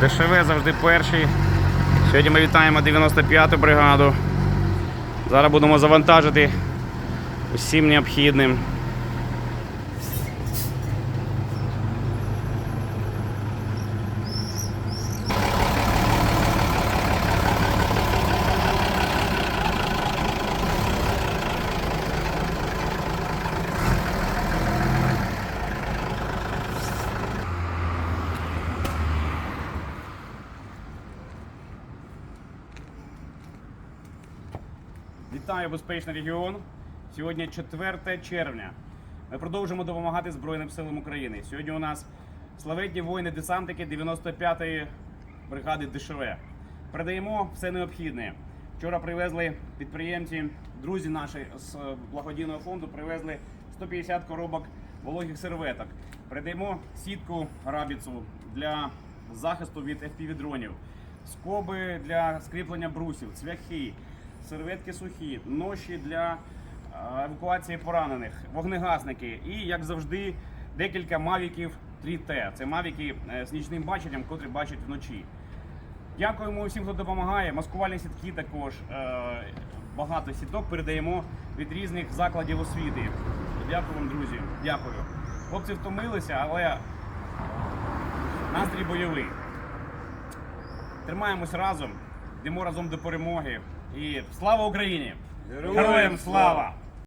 ДШВ завжди перший. Сьогодні ми вітаємо 95-ту бригаду. Зараз будемо завантажити усім необхідним. Вітаю безпечний регіон. Сьогодні 4 червня. Ми продовжуємо допомагати Збройним силам України. Сьогодні у нас славетні воїни-десантники 95-ї бригади ДШВ. Передаємо все необхідне. Вчора привезли підприємці, друзі наші з благодійного фонду привезли 150 коробок вологих серветок. Передаємо сітку рабіцу для захисту від FPV-дронів, скоби для скріплення брусів, цвяхи, серветки сухі, ноші для е, евакуації поранених, вогнегасники і, як завжди, декілька мавіків 3T. Це мавіки е, з нічним баченням, котрі бачать вночі. Дякуємо всім, хто допомагає. Маскувальні сітки також. е, Багато сіток передаємо від різних закладів освіти. Дякую вам, друзі. Дякую. Хлопці втомилися, але настрій бойовий. Тримаємось разом, йдемо разом до перемоги. І слава Україні! Героям слава!